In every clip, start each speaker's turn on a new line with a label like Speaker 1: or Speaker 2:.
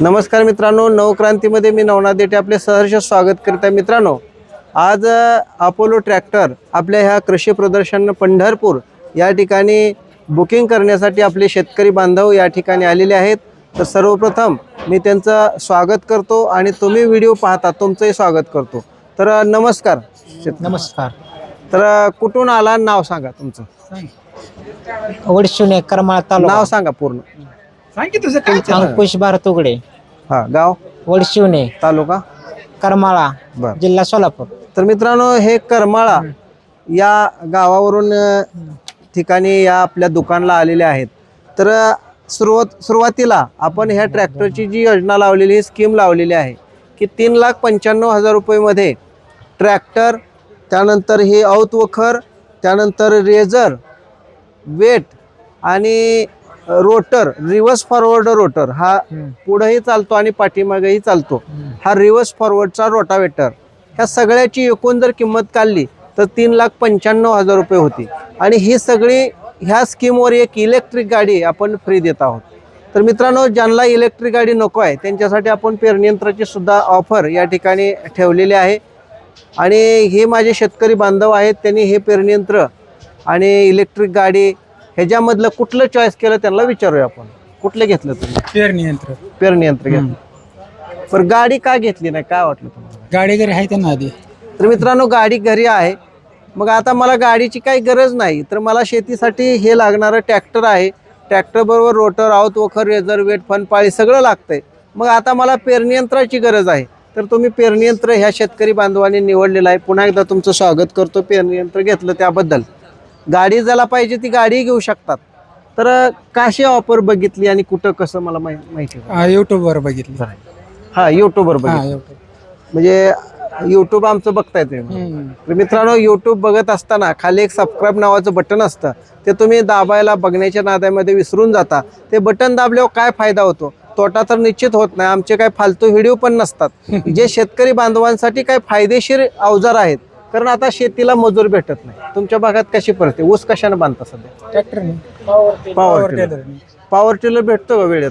Speaker 1: नमस्कार मित्रांनो नवक्रांतीमध्ये मी नवनाथ देठे आपले सहर्ष स्वागत करीत आहे. मित्रांनो आज अपोलो ट्रॅक्टर आपल्या ह्या कृषी प्रदर्शन पंढरपूर या ठिकाणी बुकिंग करण्यासाठी आपले शेतकरी बांधव या ठिकाणी आलेले आहेत. तर सर्वप्रथम मी त्यांचं स्वागत करतो आणि तुम्ही व्हिडिओ पाहता तुमचंही स्वागत करतो. तर नमस्कार.
Speaker 2: नमस्कार.
Speaker 1: तर कुठून आला? नाव सांगा तुमचं.
Speaker 2: करमाळा
Speaker 1: नाव सांगा पूर्ण.
Speaker 3: सांग की तुझं काय
Speaker 2: अंकुश भारतुगडे
Speaker 1: हा गाव?
Speaker 2: वडशिवणे.
Speaker 1: तालुका?
Speaker 2: करमाळा.
Speaker 1: बर.
Speaker 2: जिल्हा सोलापूर.
Speaker 1: तर मित्रांनो हे करमाळा या गावावरून अ, ठिकाणी या आपल्या दुकानला आलेले आहेत. तर अ, सुरुवात सुरुवातीला आपण ह्या ट्रॅक्टरची जी योजना लावलेली ही स्कीम लावलेली आहे की तीन लाख पंच्याण्णव हजार रुपयेमध्ये ट्रॅक्टर त्यानंतर हे औत वखर त्यानंतर रेझर वेट आणि रोटर रिव्हर्स फॉरवर्ड रोटर हा पुढेही चालतो आणि पाठीमागेही चालतो. हा रिव्हर्स फॉरवर्डचा रोटावेटर ह्या सगळ्याची एकूण जर किंमत काढली तर तीन लाख पंच्याण्णव हजार रुपये होती. आणि ही सगळी ह्या स्कीमवर एक इलेक्ट्रिक गाडी आपण फ्री देत आहोत. तर मित्रांनो ज्यांना इलेक्ट्रिक गाडी नको आहे त्यांच्यासाठी आपण पेरणीयंत्राची सुद्धा ऑफर या ठिकाणी ठेवलेली आहे. आणि हे माझे शेतकरी बांधव आहेत त्यांनी हे पेरणीयंत्र आणि इलेक्ट्रिक गाडी ह्याच्यामधलं कुठलं चॉईस केलं त्यांना विचारूया आपण. कुठलं घेतलं तुम्ही?
Speaker 3: पेरणी यंत्र
Speaker 1: पेरणीयंत्र घेतलं. पण गाडी का घेतली नाही? काय वाटलं तुम्हाला?
Speaker 3: गाडी घरी आहे त्यांना आधी?
Speaker 1: तर मित्रांनो गाडी घरी आहे. मग आता मला गाडीची काही गरज नाही. तर मला शेतीसाठी हे लागणारं ट्रॅक्टर आहे. ट्रॅक्टर बरोबर रोटर आऊत वखर रेझर वेट फनपाळी सगळं लागतंय. मग आता मला पेरणी यंत्राची गरज आहे. तर तुम्ही पेरणी यंत्र ह्या शेतकरी बांधवांनी निवडलेलं आहे. पुन्हा एकदा तुमचं स्वागत करतो. पेरणी यंत्र घेतलं त्याबद्दल. गाडी ज्याला पाहिजे ती गाडी घेऊ शकतात. तर कशी ऑफर बघितली आणि कुठं कसं मला माहि- माहिती आहे?
Speaker 3: हा युट्यूब वर बघितली.
Speaker 1: हा युट्यूबवर
Speaker 3: हा
Speaker 1: बघितलं. म्हणजे युट्यूब आमचं बघताय तुम्ही.
Speaker 3: हम्म.
Speaker 1: तर मित्रांनो यूट्यूब बघत असताना खाली एक सबस्क्राईब नावाचं बटन असतं. ते तुम्ही दाबायला बघण्याच्या नादामध्ये विसरून जाता. ते बटन दाबल्यावर काय फायदा होतो? तोटा तर निश्चित होत नाही. आमचे काय फालतू व्हिडिओ पण नसतात. जे शेतकरी बांधवांसाठी काय फायदेशीर अवजार आहेत कारण आता शेतीला मजूर भेटत नाही. तुमच्या भागात कशी पडते ऊस कशाने बांधता सध्या?
Speaker 3: ट्रॅक्टरने
Speaker 1: पॉवर टिलर पॉवर टिलर भेटतो का वेळेत?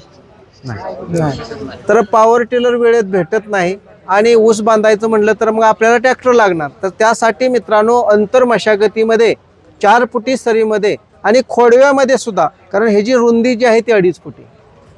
Speaker 3: नाही.
Speaker 1: तर पॉवर टिलर वेळेत भेटत नाही आणि ऊस बांधायचं म्हटलं तर मग आपल्याला ट्रॅक्टर लागणार. तर त्यासाठी मित्रांनो अंतर मशागतीमध्ये चार फुटी सरीमध्ये आणि खोडव्यामध्ये सुद्धा कारण ह्याची रुंदी जी आहे ती अडीच फुटी.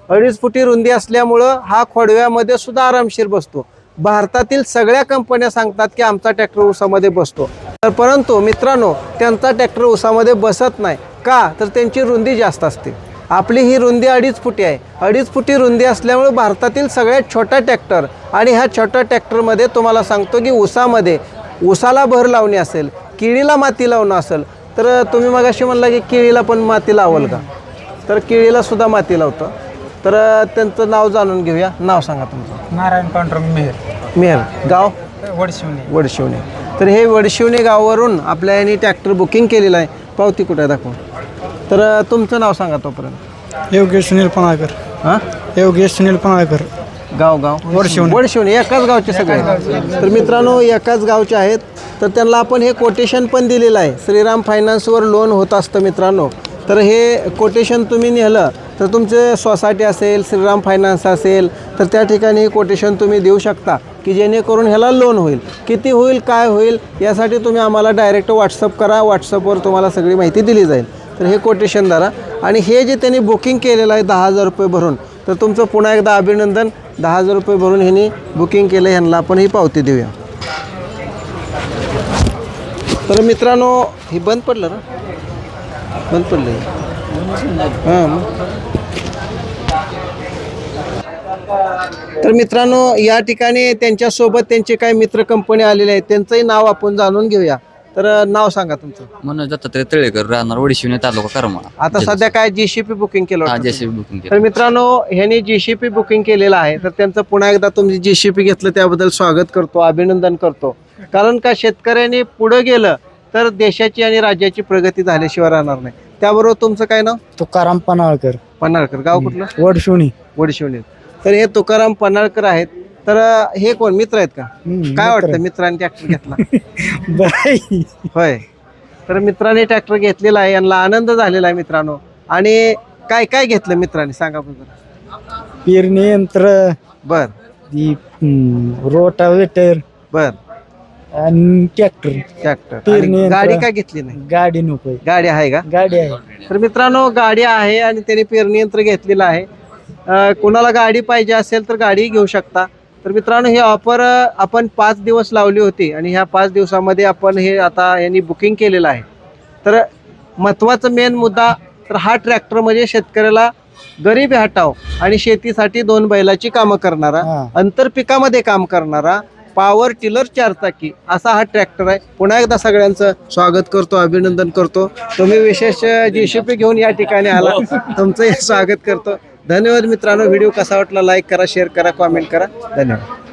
Speaker 1: अडीच फुटी रुंदी असल्यामुळं हा खोडव्यामध्ये सुद्धा आरामशीर बसतो. भारतातील सगळ्या कंपन्या सांगतात की आमचा ट्रॅक्टर ऊसामध्ये बसतो. तर परंतु मित्रांनो त्यांचा ट्रॅक्टर ऊसामध्ये बसत नाही. का? तर त्यांची रुंदी जास्त असते. आपली ही रुंदी अडीच फुटी आहे. अडीच फुटी रुंदी असल्यामुळे भारतातील सगळ्यात छोटा ट्रॅक्टर आणि ह्या छोट्या ट्रॅक्टरमध्ये तुम्हाला सांगतो की ऊसामध्ये ऊसाला भर लावणे असेल किळीला माती लावणं असेल तर तुम्ही मग अशी म्हणला की केळीला पण माती लावाल का? तर केळीला सुद्धा माती लावतं. तर त्यांचं नाव जाणून घेऊया. नाव सांगा तुमचं.
Speaker 3: नारायण पांडुरंग मेहर.
Speaker 1: मेहर. गाव?
Speaker 3: वडशिवणे
Speaker 1: वडशिवणे तर हे वडशिवणे गावावरून आपल्या यांनी ट्रॅक्टर बुकिंग केलेलं आहे. पावती कुठे दाखवून. तर अ, तुमचं नाव सांगा तोपर्यंत.
Speaker 3: योगेश सुनील पणाळकर.
Speaker 1: हां?
Speaker 3: योगेश सुनील पणाळकर.
Speaker 1: गाव गाव? वडशिवणे वडशिवणे एकाच गावचे सगळे. तर मित्रांनो एकाच गावचे आहेत. तर त्यांना आपण हे कोटेशन पण दिलेलं आहे. श्रीराम फायनान्सवर लोन होत असतं मित्रांनो. तर हे कोटेशन तुम्ही नेलं. तर तुमचे सोसायटी असेल श्रीराम फायनान्स असेल तर त्या ठिकाणी कोटेशन तुम्ही देऊ शकता की जेणेकरून ह्याला लोन होईल. किती होईल काय होईल यासाठी तुम्ही आम्हाला डायरेक्ट व्हॉट्सअप करा. व्हॉट्सअपवर तुम्हाला सगळी माहिती दिली जाईल. तर हे कोटेशन धरा. आणि हे जे त्यांनी बुकिंग केलेलं आहे दहा हजार रुपये भरून तर तुमचं पुन्हा एकदा अभिनंदन. दहा हजार रुपये भरून ह्यांनी बुकिंग केलं ह्यांना आपण ही पावती देऊया. तर मित्रांनो हे बंद पडलं ना? बंद पडलं हां तर मित्रांनो या ठिकाणी त्यांच्यासोबत त्यांचे काही मित्र कंपनी आलेले आहेत. त्यांचंही नाव आपण जाणून घेऊया. तर नाव सांगा तुमचं.
Speaker 4: मनोज दत्तात्रय तळेकर राहणार वडशिवणे तालुका करमाळा.
Speaker 1: आता सध्या काय जीसीपी बुकिंग केलं
Speaker 4: हा जेसीबी बुकिंग
Speaker 1: तर
Speaker 4: केलं.
Speaker 1: मित्रांनो ह्यांनी जीसीपी बुकिंग केलेलं आहे. तर त्यांचं पुन्हा एकदा तुम्ही जीसीपी घेतलं त्याबद्दल स्वागत करतो अभिनंदन करतो. कारण का शेतकऱ्यांनी पुढे गेलं तर देशाची आणि राज्याची प्रगती झाल्याशिवाय राहणार नाही. त्याबरोबर तुमचं काय नाव?
Speaker 2: तुकाराम पनाळकर
Speaker 1: पन्हाळकर. गाव कुठलं?
Speaker 2: वडशिवणी.
Speaker 1: वडशिवणी. तर हे तुकाराम पन्हाळकर आहेत. तर हे कोण? मित्र आहेत का? काय वाटतं मित्रांनी ट्रॅक्टर घेतला? होय. तर मित्रांनी ट्रॅक्टर घेतलेला आहे. यांना आनंद झालेला आहे मित्रांनो. आणि काय काय घेतलं मित्रांनी? सांगा जरा.
Speaker 2: पेरणी यंत्र
Speaker 1: बर.
Speaker 2: रोटावेटर
Speaker 1: बर.
Speaker 2: आणि ट्रॅक्टर
Speaker 1: ट्रॅक्टर. गाडी का घेतली नाही?
Speaker 2: गाडी नको
Speaker 1: गाडी आहे का?
Speaker 2: गाडी आहे.
Speaker 1: तर मित्रांनो गाडी आहे आणि त्याने पेरणी यंत्र घेतलेलं आहे. कोणाला गाडी पाहिजे असेल तर गाडी घेऊ शकता. तर मित्रांनो ही ऑफर आपण पाच दिवस लावली होती आणि ह्या पाच दिवसामध्ये आपण हे आता यांनी बुकिंग केलेलं आहे. तर महत्त्वाचा मेन मुद्दा तर हा ट्रॅक्टर म्हणजे शेतकऱ्याला गरिबी हटाव आणि शेतीसाठी दोन बैलाची कामं करणारा
Speaker 2: हा.
Speaker 1: अंतरपिकामध्ये काम करणारा पॉवर टिलर चारचाकी असा हा ट्रॅक्टर आहे. पुन्हा एकदा सगळ्यांचं स्वागत करतो अभिनंदन करतो. तुम्ही विशेष जेसीपी घेऊन या ठिकाणी आला. तुमचंही स्वागत करतो. धन्यवाद मित्रांनो. व्हिडिओ कसा वाटला? लाईक करा शेअर करा कॉमेंट करा. धन्यवाद.